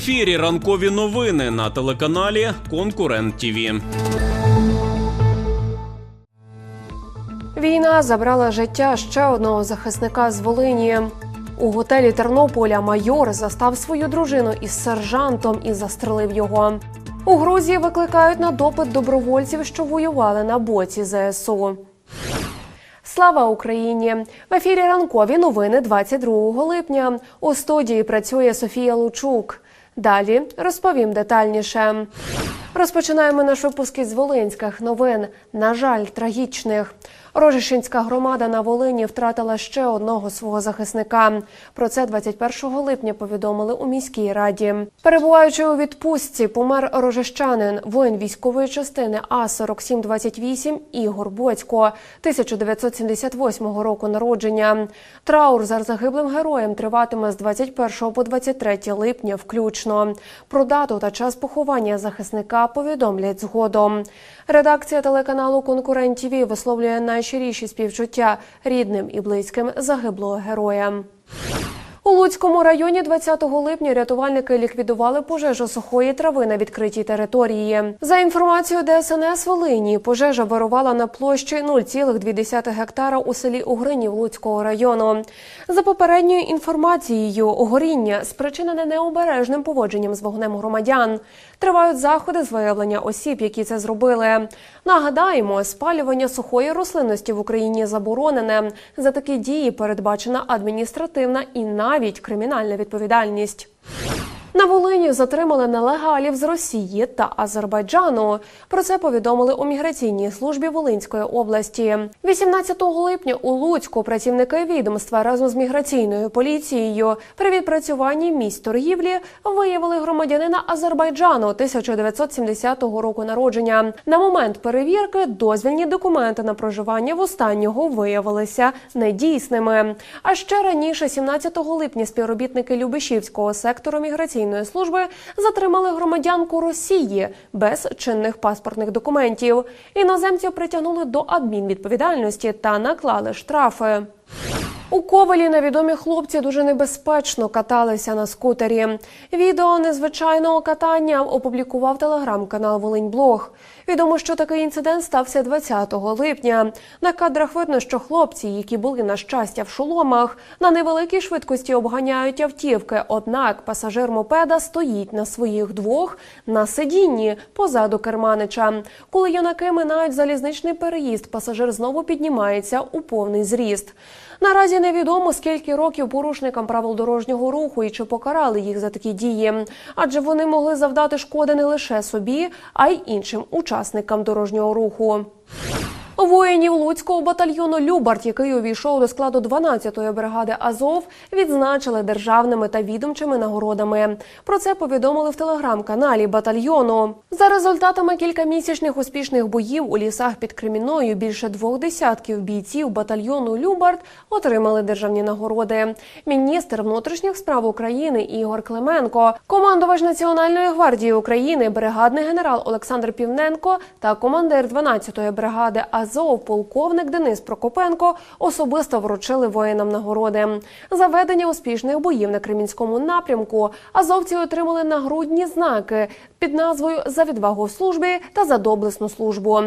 ефірі ранкові новини на телеканалі Конкурент ТІВІ. Війна забрала життя ще одного захисника з Волині. У готелі Тернополя майор застав свою дружину із сержантом і застрелив його. У Грузії викликають на допит добровольців, що воювали на боці ЗСУ. Слава Україні! В ефірі ранкові новини 22 липня. У студії працює Софія Лучук. Далі розповім детальніше. Розпочинаємо наш випуск із Волинських новин. На жаль, трагічних. Рожешинська громада на Волині втратила ще одного свого захисника. Про це 21 липня повідомили у міській раді. Перебуваючи у відпустці, помер рожещанин, воїн військової частини А 4728 Ігор Боцько, 1978 року народження. Траур за загиблим героєм триватиме з 21 по 23 липня, включно. Про дату та час поховання захисника повідомлять згодом. Редакція телеканалу Конкурент ТІВІ висловлює найщиріші співчуття рідним і близьким загиблого героя. У Луцькому районі 20 липня рятувальники ліквідували пожежу сухої трави на відкритій території. За інформацією ДСНС Волині, пожежа вирувала на площі 0,2 гектара у селі Угринів Луцького району. За попередньою інформацією, горіння спричинене необережним поводженням з вогнем громадян. Тривають заходи з виявлення осіб, які це зробили. Нагадаємо, спалювання сухої рослинності в Україні заборонене. За такі дії передбачена адміністративна і навіть кримінальна відповідальність. На Волині затримали нелегалів з Росії та Азербайджану. Про це повідомили у міграційній службі Волинської області. 18 липня у Луцьку працівники відомства разом з міграційною поліцією при відпрацюванні місць торгівлі виявили громадянина Азербайджану 1970 року народження. На момент перевірки дозвільні документи на проживання в останнього виявилися недійсними. А ще раніше, 17 липня, співробітники Любешівського сектору міграційної служби затримали громадянку Росії без чинних паспортних документів. Іноземців притягнули до адмінвідповідальності та наклали штрафи. У Ковалі невідомі хлопці дуже небезпечно каталися на скутері. Відео незвичайного катання опублікував телеграм-канал Волиньблог. Відомо, що такий інцидент стався 20 липня. На кадрах видно, що хлопці, які були на щастя в шоломах, на невеликій швидкості обганяють автівки. Однак пасажир мопеда стоїть на своїх двох на сидінні позаду керманича. Коли юнаки минають залізничний переїзд, пасажир знову піднімається у повний зріст. Наразі невідомо, скільки років порушникам правил дорожнього руху і чи покарали їх за такі дії, адже вони могли завдати шкоди не лише собі, а й іншим учасникам дорожнього руху. Воїнів Луцького батальйону Любарт, який увійшов до складу 12-ї бригади Азов, відзначили державними та відомчими нагородами. Про це повідомили в телеграм-каналі батальйону. За результатами кількамісячних успішних боїв у лісах під Кремінною більше двох десятків бійців батальйону Любарт отримали державні нагороди. Міністр внутрішніх справ України Ігор Клименко, командувач Національної гвардії України, бригадний генерал Олександр Півненко та командир 12-ї бригади Азов, полковник Денис Прокопенко особисто вручили воїнам нагороди. За ведення успішних боїв на Кремінському напрямку азовці отримали нагрудні знаки під назвою За відвагу в службі та за доблесну службу.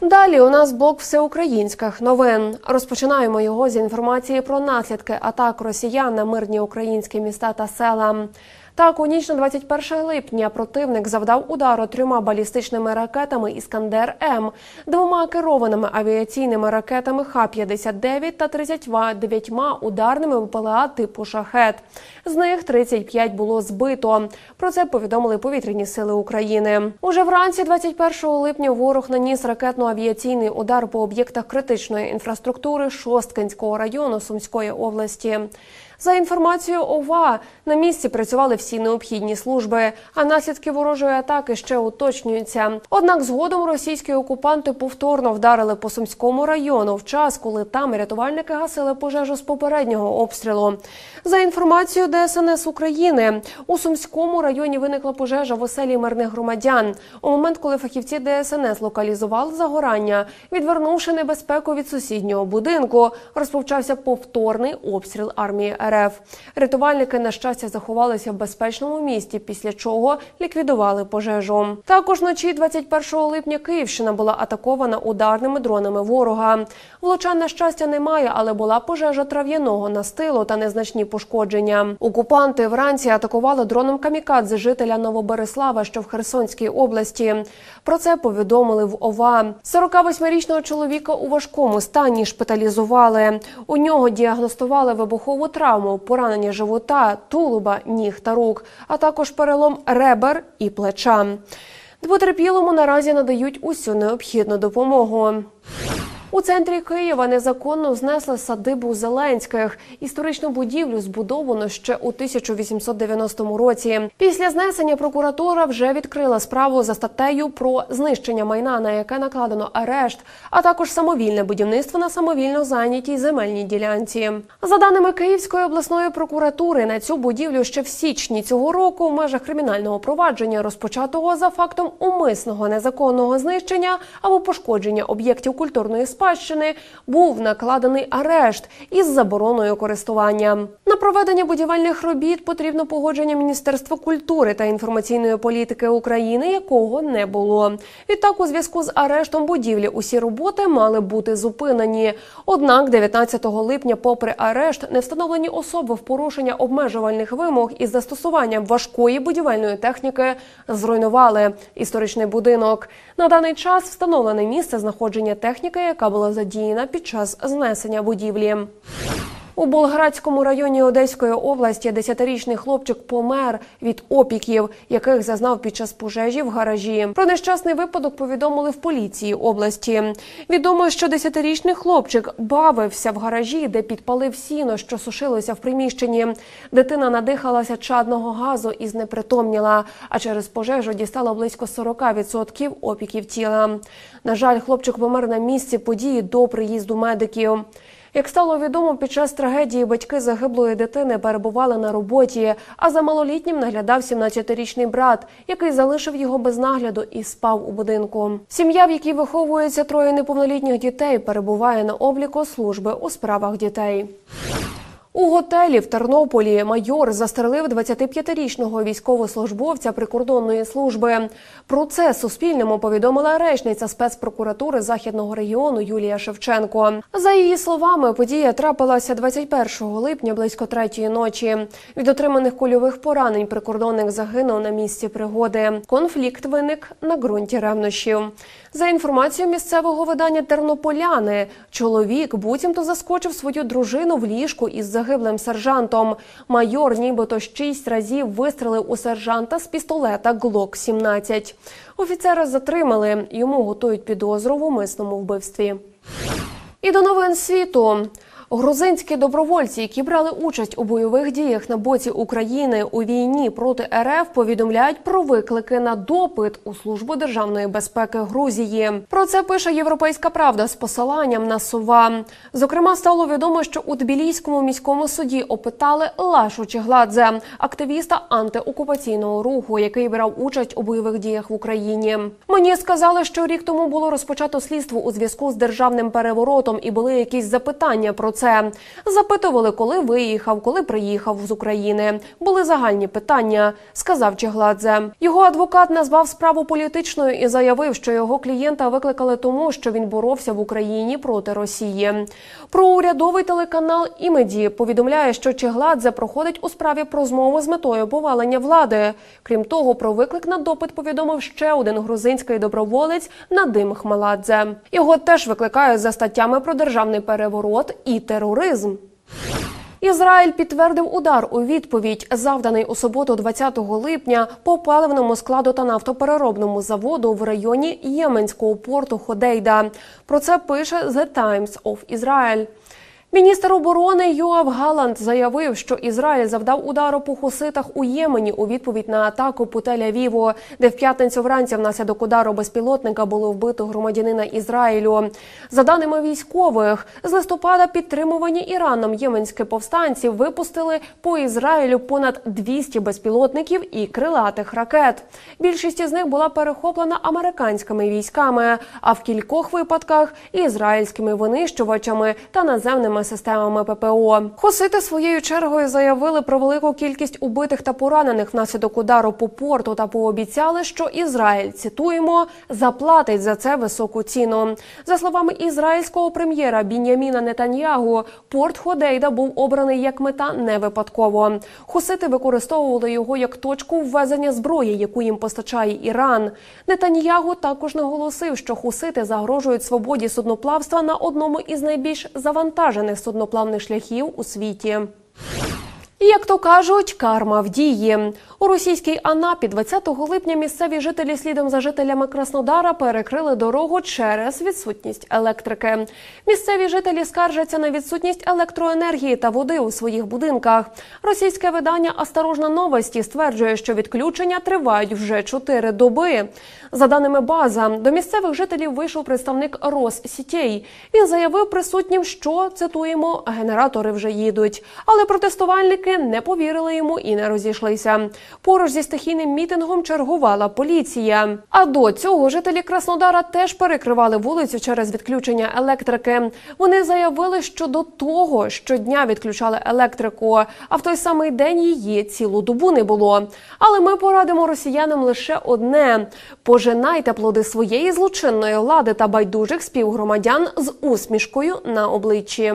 Далі у нас блок всеукраїнських новин. Розпочинаємо його з інформації про наслідки атак росіян на мирні українські міста та села. Так, у ніч на 21 липня противник завдав удару трьома балістичними ракетами Іскандер М, двома керованими авіаційними ракетами Х-59 та 39 ударними БПЛА типу Шахет. З них 35 було збито. Про це повідомили повітряні сили України. Уже вранці 21 липня ворог наніс ракетно-авіаційний удар по об'єктах критичної інфраструктури Шосткинського району Сумської області. За інформацією ОВА, на місці працювали всі необхідні служби, а наслідки ворожої атаки ще уточнюються. Однак згодом російські окупанти повторно вдарили по Сумському району в час, коли там рятувальники гасили пожежу з попереднього обстрілу. За інформацією ДСНС України, у Сумському районі виникла пожежа в оселі мирних громадян. У момент, коли фахівці ДСНС локалізували загорання, відвернувши небезпеку від сусіднього будинку, розпочався повторний обстріл армії РФ. Рятувальники на щастя заховалися в безпечному місті, після чого ліквідували пожежу. Також вночі 21 липня Київщина була атакована ударними дронами ворога. Влучань на щастя немає, але була пожежа трав'яного настилу та незначні пошкодження. Окупанти вранці атакували дроном камікадзе жителя Новобереслава, що в Херсонській області. Про це повідомили в ОВА. 48-річного чоловіка у важкому стані шпиталізували. У нього діагностували вибухову травму, поранення живота, тулуба, ніг та рук, а також перелом ребер і плеча. Потерпілому наразі надають усю необхідну допомогу. У центрі Києва незаконно знесли садибу Зеленських. Історичну будівлю збудовано ще у 1890 році. Після знесення прокуратура вже відкрила справу за статтею про знищення майна, на яке накладено арешт, а також самовільне будівництво на самовільно зайнятій земельній ділянці. За даними Київської обласної прокуратури, на цю будівлю ще в січні цього року в межах кримінального провадження, розпочатого за фактом умисного незаконного знищення або пошкодження об'єктів культурної спадщини, був накладений арешт із забороною користування. На проведення будівельних робіт потрібно погодження Міністерства культури та інформаційної політики України, якого не було. Відтак, у зв'язку з арештом будівлі, усі роботи мали бути зупинені. Однак, 19 липня, попри арешт, не встановлені особи в порушення обмежувальних вимог із застосуванням важкої будівельної техніки зруйнували історичний будинок. На даний час встановлене місце знаходження техніки, яка була задіяна під час знесення будівлі. У Болградському районі Одеської області десятирічний хлопчик помер від опіків, яких зазнав під час пожежі в гаражі. Про нещасний випадок повідомили в поліції області. Відомо, що десятирічний хлопчик бавився в гаражі, де підпалив сіно, що сушилося в приміщенні. Дитина надихалася чадного газу і знепритомніла. А через пожежу дістала близько 40% опіків тіла. На жаль, хлопчик помер на місці події до приїзду медиків. Як стало відомо, під час трагедії батьки загиблої дитини перебували на роботі, а за малолітнім наглядав 17-річний брат, який залишив його без нагляду і спав у будинку. Сім'я, в якій виховується троє неповнолітніх дітей, перебуває на обліку служби у справах дітей. У готелі в Тернополі майор застрелив 25-річного військовослужбовця прикордонної служби. Про це Суспільному повідомила речниця спецпрокуратури західного регіону Юлія Шевченко. За її словами, подія трапилася 21 липня близько третьої ночі. Від отриманих кульових поранень прикордонник загинув на місці пригоди. Конфлікт виник на ґрунті ревнощів. За інформацією місцевого видання Тернополяни, чоловік буцімто заскочив свою дружину в ліжку із загиблим сержантом. Майор нібито шість разів вистрелив у сержанта з пістолета Глок 17 Офіцера затримали. Йому готують підозру в умисному вбивстві. І до новин світу. Грузинські добровольці, які брали участь у бойових діях на боці України у війні проти РФ, повідомляють про виклики на допит у службу державної безпеки Грузії. Про це пише Європейська Правда з посиланням на сова. Зокрема, стало відомо, що у Тбіліському міському суді опитали Лашу Чегладзе, активіста антиокупаційного руху, який брав участь у бойових діях в Україні. Мені сказали, що рік тому було розпочато слідство у зв'язку з державним переворотом, і були якісь запитання про це. Запитували, коли виїхав, коли приїхав з України. Були загальні питання, сказав Чегладзе. Його адвокат назвав справу політичною і заявив, що його клієнта викликали тому, що він боровся в Україні проти Росії. Про урядовий телеканал Імеді повідомляє, що Чегладзе проходить у справі про змову з метою повалення влади. Крім того, про виклик на допит повідомив ще один грузинський доброволець Надим Хмеладзе. Його теж викликають за статтями про державний переворот і тероризм. Ізраїль підтвердив удар у відповідь, завданий у суботу, 20 липня, по паливному складу та нафтопереробному заводу в районі Єменського порту Ходейда. Про це пише The Times of Israel. Міністр оборони Йоав Галанд заявив, що Ізраїль завдав удару по хуситах у Ємені у відповідь на атаку по Тель-Авіву, де в п'ятницю вранці внаслідок удару безпілотника було вбито громадянина Ізраїлю. За даними військових, з листопада підтримувані Іраном єменські повстанці випустили по Ізраїлю понад 200 безпілотників і крилатих ракет. Більшість із них була перехоплена американськими військами, а в кількох випадках ізраїльськими винищувачами та наземними сучасними системами ППО. Хусити своєю чергою заявили про велику кількість убитих та поранених внаслідок удару по порту та пообіцяли, що Ізраїль цитуємо заплатить за це високу ціну. За словами ізраїльського прем'єра Біняміна Нетаньягу, порт Ходейда був обраний як мета не випадково. Хусити використовували його як точку ввезення зброї, яку їм постачає Іран. Нетаньягу також наголосив, що хусити загрожують свободі судноплавства на одному із найбільш завантажених судноплавних шляхів у світі. Як то кажуть, карма в дії у російській Анапі 20 липня місцеві жителі слідом за жителями Краснодара перекрили дорогу через відсутність електрики. Місцеві жителі скаржаться на відсутність електроенергії та води у своїх будинках. Російське видання «Осторожна новості стверджує, що відключення тривають вже чотири доби. За даними база, до місцевих жителів вийшов представник Россітей. Він заявив присутнім, що цитуємо генератори вже їдуть. Але протестувальники не повірили йому і не розійшлися. Поруч зі стихійним мітингом чергувала поліція. А до цього жителі Краснодара теж перекривали вулицю через відключення електрики. Вони заявили, що до того щодня відключали електрику, а в той самий день її цілу добу не було. Але ми порадимо росіянам лише одне: пожинайте плоди своєї злочинної влади та байдужих співгромадян з усмішкою на обличчі.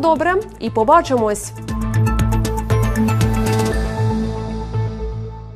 добре і побачимось.